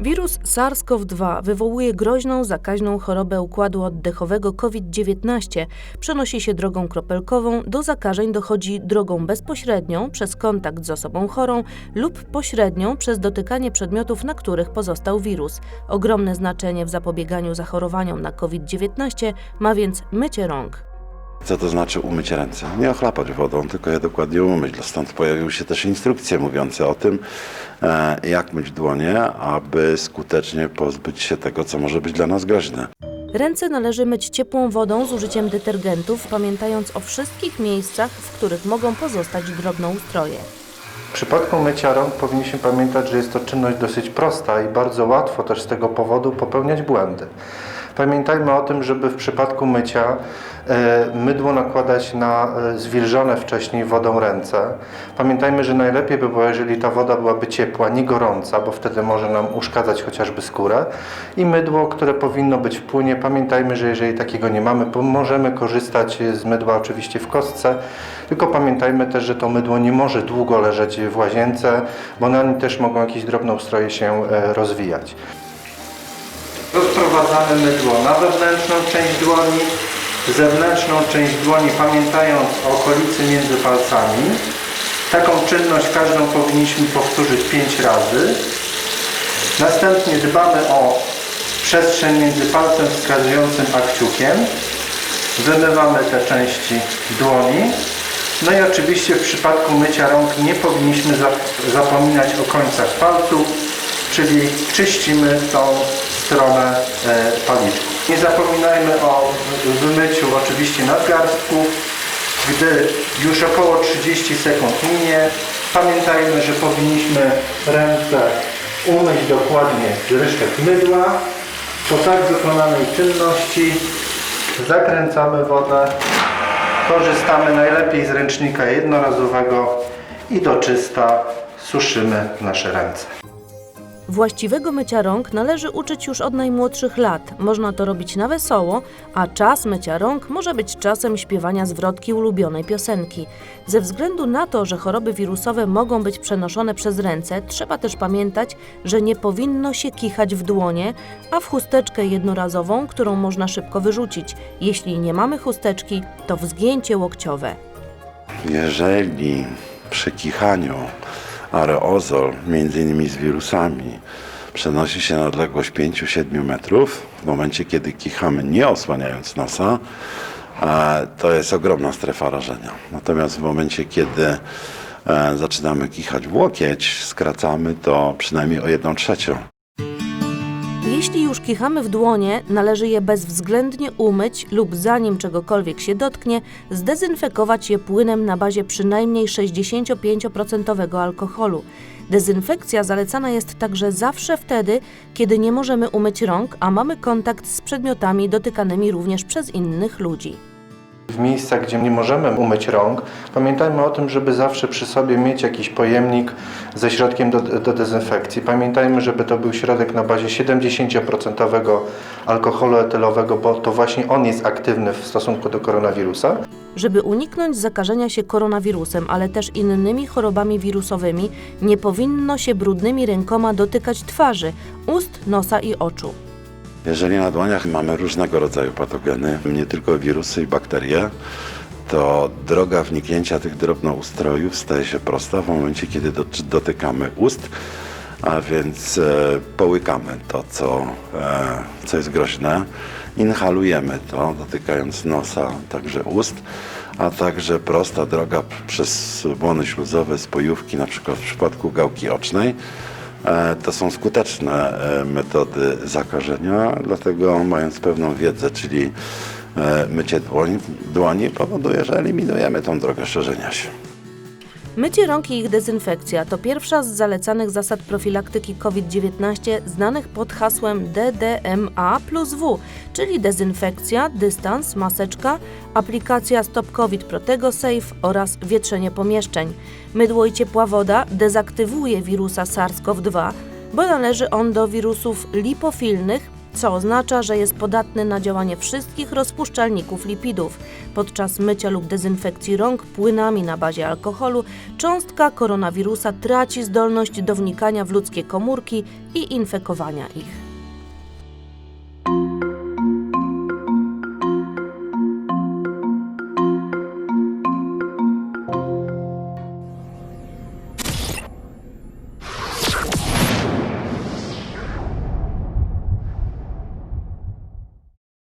Wirus SARS-CoV-2 wywołuje groźną zakaźną chorobę układu oddechowego COVID-19. Przenosi się drogą kropelkową, do zakażeń dochodzi drogą bezpośrednią przez kontakt z osobą chorą lub pośrednią przez dotykanie przedmiotów, na których pozostał wirus. Ogromne znaczenie w zapobieganiu zachorowaniom na COVID-19 ma więc mycie rąk. Co to znaczy umyć ręce? Nie ochlapać wodą, tylko je dokładnie umyć. Stąd pojawiły się też instrukcje mówiące o tym, e, jak myć dłonie, aby skutecznie pozbyć się tego, co może być dla nas groźne. Ręce należy myć ciepłą wodą z użyciem detergentów, pamiętając o wszystkich miejscach, w których mogą pozostać drobnoustroje. W przypadku mycia rąk powinniśmy pamiętać, że jest to czynność dosyć prosta i bardzo łatwo też z tego powodu popełniać błędy. Pamiętajmy o tym, żeby w przypadku mycia e, mydło nakładać na e, zwilżone wcześniej wodą ręce. Pamiętajmy, że najlepiej by było, jeżeli ta woda byłaby ciepła, nie gorąca, bo wtedy może nam uszkadzać chociażby skórę. I mydło, które powinno być w płynie, pamiętajmy, że jeżeli takiego nie mamy, możemy korzystać z mydła oczywiście w kostce, tylko pamiętajmy też, że to mydło nie może długo leżeć w łazience, bo na nim też mogą jakieś drobnoustroje się e, rozwijać. Rozprowadzamy mydło na wewnętrzną część dłoni, zewnętrzną część dłoni, pamiętając o okolicy między palcami. Taką czynność każdą powinniśmy powtórzyć 5 razy. Następnie dbamy o przestrzeń między palcem wskazującym a kciukiem. Wymywamy te części dłoni. No i oczywiście w przypadku mycia rąk nie powinniśmy zap- zapominać o końcach palców, czyli czyścimy tą stronę e, paliczków. Nie zapominajmy o wymyciu oczywiście nadgarstków. Gdy już około 30 sekund minie, pamiętajmy, że powinniśmy ręce umyć dokładnie z resztek mydła. Po tak wykonanej czynności zakręcamy wodę Korzystamy najlepiej z ręcznika jednorazowego i do czysta suszymy nasze ręce. Właściwego mycia rąk należy uczyć już od najmłodszych lat. Można to robić na wesoło, a czas mycia rąk może być czasem śpiewania zwrotki ulubionej piosenki. Ze względu na to, że choroby wirusowe mogą być przenoszone przez ręce, trzeba też pamiętać, że nie powinno się kichać w dłonie, a w chusteczkę jednorazową, którą można szybko wyrzucić. Jeśli nie mamy chusteczki, to w zgięcie łokciowe. Jeżeli przy kichaniu aerozol, między innymi z wirusami, przenosi się na odległość 5-7 metrów, w momencie kiedy kichamy nie osłaniając nosa, to jest ogromna strefa rażenia. Natomiast w momencie, kiedy e, zaczynamy kichać w łokieć, skracamy to przynajmniej o 1 trzecią. Kichamy w dłonie, należy je bezwzględnie umyć lub zanim czegokolwiek się dotknie, zdezynfekować je płynem na bazie przynajmniej 65% alkoholu. Dezynfekcja zalecana jest także zawsze wtedy, kiedy nie możemy umyć rąk, a mamy kontakt z przedmiotami dotykanymi również przez innych ludzi. W miejscach, gdzie nie możemy umyć rąk, pamiętajmy o tym, żeby zawsze przy sobie mieć jakiś pojemnik ze środkiem do, do dezynfekcji. Pamiętajmy, żeby to był środek na bazie 70% alkoholu etylowego, bo to właśnie on jest aktywny w stosunku do koronawirusa. Żeby uniknąć zakażenia się koronawirusem, ale też innymi chorobami wirusowymi, nie powinno się brudnymi rękoma dotykać twarzy, ust, nosa i oczu. Jeżeli na dłoniach mamy różnego rodzaju patogeny, nie tylko wirusy i bakterie, to droga wniknięcia tych drobnoustrojów staje się prosta w momencie, kiedy do, dotykamy ust, a więc e, połykamy to, co, e, co jest groźne, inhalujemy to, dotykając nosa, także ust, a także prosta droga przez błony śluzowe, spojówki, na przykład w przypadku gałki ocznej, To są skuteczne e, metody zakażenia, dlatego mając pewną wiedzę, czyli e, mycie dłoni, dłoni powoduje, że eliminujemy tą drogę szerzenia się. Mycie rąk i ich dezynfekcja to pierwsza z zalecanych zasad profilaktyki COVID-19 znanych pod hasłem DDMA plus W, czyli dezynfekcja, dystans, maseczka, aplikacja Stop COVID Protego Safe oraz wietrzenie pomieszczeń. Mydło i ciepła woda dezaktywuje wirusa SARS-CoV-2, bo należy on do wirusów lipofilnych, co oznacza, że jest podatny na działanie wszystkich rozpuszczalników lipidów. Podczas mycia lub dezynfekcji rąk płynami na bazie alkoholu cząstka koronawirusa traci zdolność do wnikania w ludzkie komórki i infekowania ich.